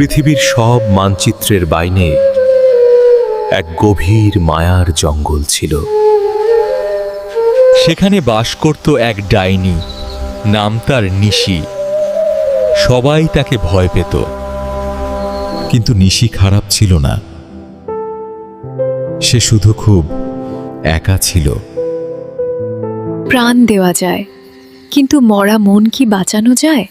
পৃথিবীর সব মানচিত্রের বাইনে এক গভীর মায়ার জঙ্গল ছিল। সেখানে বাস করত এক ডাইনি, নাম তার নিশি। সবাই তাকে ভয় পেত। কিন্তু নিশি খারাপ ছিল না। সে শুধু খুব একা ছিল। প্রাণ দেওয়া যায়, কিন্তু মরা মন কি বাঁচানো যায়?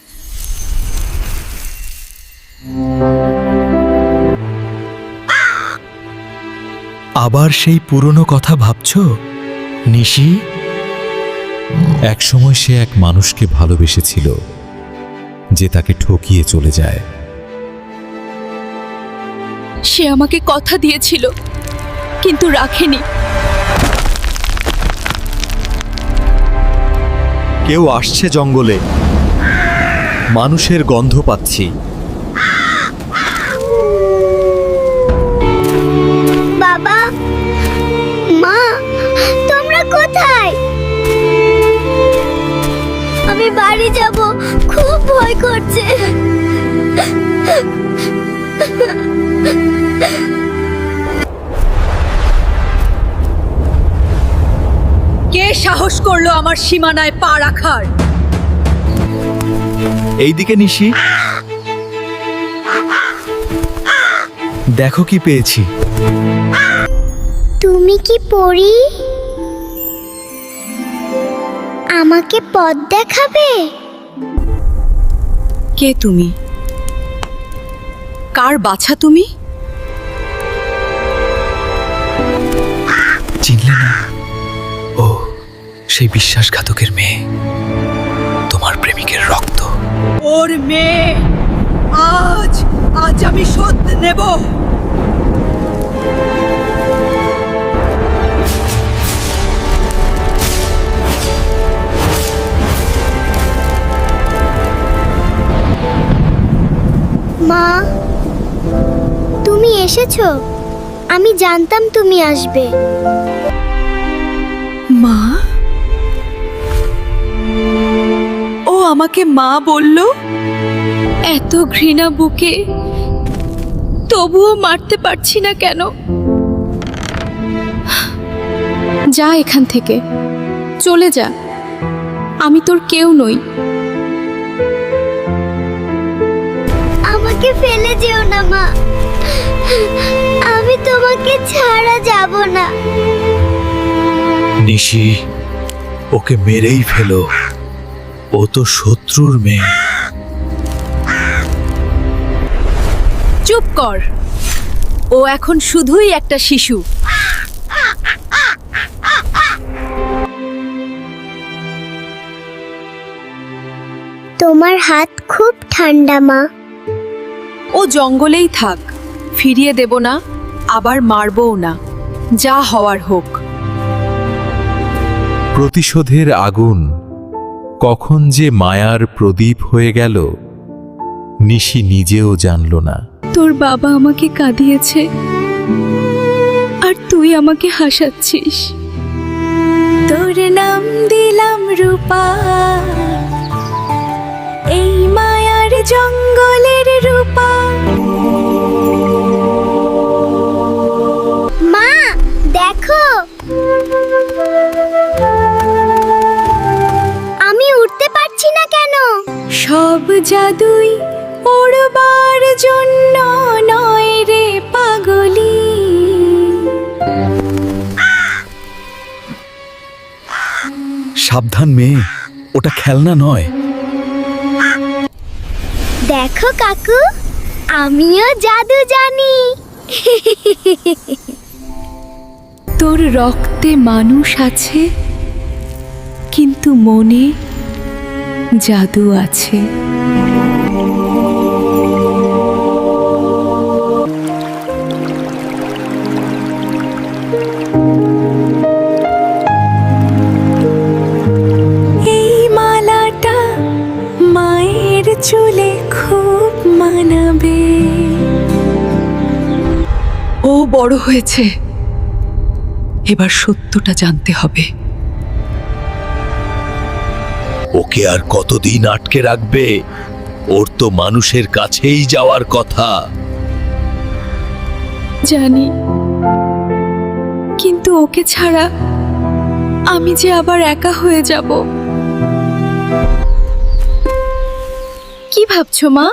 আবার সেই পুরনো কথা ভাবছ? নিশি? একসময় সে এক মানুষকে ভালোবেসেছিল যে তাকে ঠকিয়ে চলে যায়। সে আমাকে কথা দিয়েছিল কিন্তু রাখেনি। কেউ আসছে জঙ্গলে। মানুষের গন্ধ পাচ্ছি। আমি বাড়ি যাব। খুব ভয় করছে। কে সাহস করল আমার সীমানায় পা রাখার? এইদিকে নিশি। দেখো কি পেয়েছি। তুমি কি পড়ি আমাকে পথ দেখাবে? কে তুমি? কার বাছা তুমি? চিনলে না? ও সেই বিশ্বাসঘাতকের মেয়ে। তোমার প্রেমিকের রক্ত। ওর মেয়ে! আজ আজ আমি শোধ নেব। মা, তুমি এসেছ? আমি জানতাম তুমি আসবে। মা? ও আমাকে মা বলল? এত ঘৃণা বুকে তবুও মারতে পারছি না কেন? যা এখান থেকে। চলে যা। আমি তোর কেউ নই। আমাকে ফেলে যেও না মা। আমি তোমাকে ছাড়া যাব না। নিশি ওকে মেরেই ফেলো। ও তো শত্রুর মেয়ে। চুপ কর। ও এখন শুধুই একটা শিশু। তোমার হাত খুব ঠান্ডা মা। ও জঙ্গলেই থাক ফিরিয়ে দেব না আবার মারবও না যা হওয়ার হোক। প্রতিশোধের আগুন কখন যে মায়ার প্রদীপ হয়ে গেল নিশি নিজেও জানল না। তোর বাবা আমাকে কাঁদিয়েছে আর তুই আমাকে হাসাচ্ছিস। তোর নাম দিলাম রূপা এই মায়ার ওড়বার জন্য নয় রে পাগলি। সাবধান মেয়ে ওটা খেলনা নয়। দেখো কাকু আমিও জাদু জানি। তোর রক্তে মানুষ আছে কিন্তু মনে জাদু আছে। ও বড় হয়েছে। এবার সত্যটা জানতে হবে। ওকে আর কতদিন আটকে রাখবে? ওর তো মানুষের কাছেই যাওয়ার কথা। জানি। কিন্তু ওকে ছাড়া আমি যে আবার একা হয়ে যাব। কি ভাবছ মা?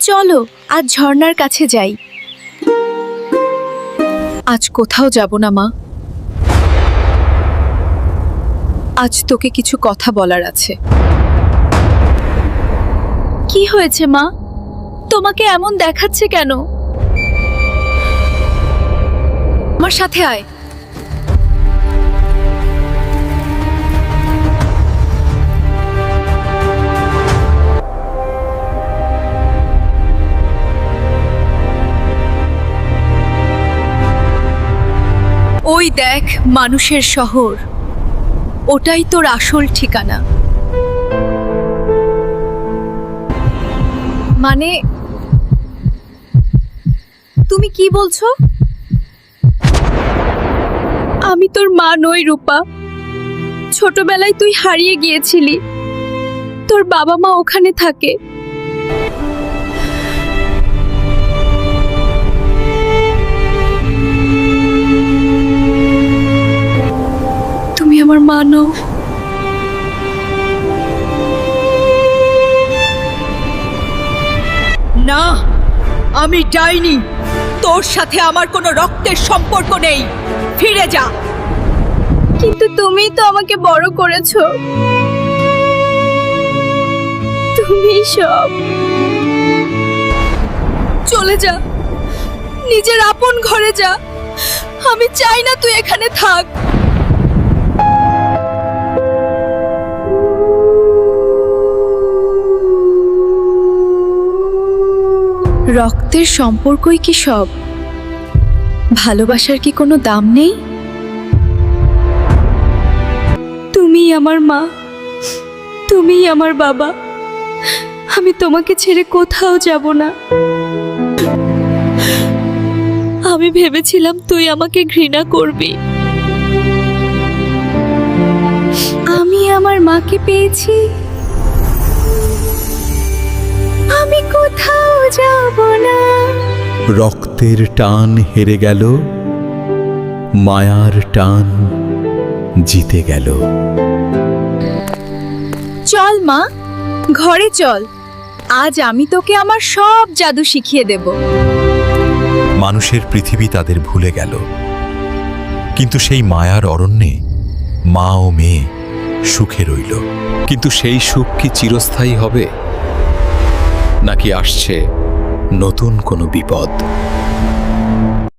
চলো, আজ ঝর্ণার কাছে যাই। আজ কোথাও যাব না, মা। আজ তোকে কিছু কথা বলার আছে। কি হয়েছে, মা? তোমাকে এমন দেখাচ্ছে কেন? আমার সাথে আয়। ওই দেখ মানুষের শহর। ওটাই তোর আসল ঠিকানা। মানে তুমি কি বলছো? আমি তোর মা নই, রূপা। ছোটবেলায় তুই হারিয়ে গিয়েছিলি। তোর বাবা মা ওখানে থাকে। তুমি আমার মা নও না আমি ডাইনি তোর সাথে আমার কোনো রক্তের সম্পর্ক নেই। ফিরে যা। কিন্তু তুমিই তো আমাকে বড় করেছ। তুমি সব। চলে যা। নিজের আপন ঘরে যা। আমি চাই না তুই এখানে থাক। রক্তের সম্পর্কই কি সব? ভালোবাসার কি কোনো দাম নেই? তুমিই আমার মা। তুমিই আমার বাবা। আমি তোমাকে ছেড়ে কোথাও যাব না। আমি ভেবেছিলাম তুই আমাকে ঘৃণা করবি। আমি আমার মাকে পেয়েছি। আমি কোথাও যাব না। রক্তের টান হেরে গেল মায়ার টান জিতে গেল। চল মা ঘরে চল। আজ আমি তোকে আমার সব জাদু শিখিয়ে দেব। মানুষের পৃথিবী তাদের ভুলে গেল। কিন্তু সেই মায়ার অরণ্যে মা ও মেয়ে সুখে রইল। কিন্তু সেই সুখ কি চিরস্থায়ী হবে? নাকি আসছে নতুন কোনো বিপদ?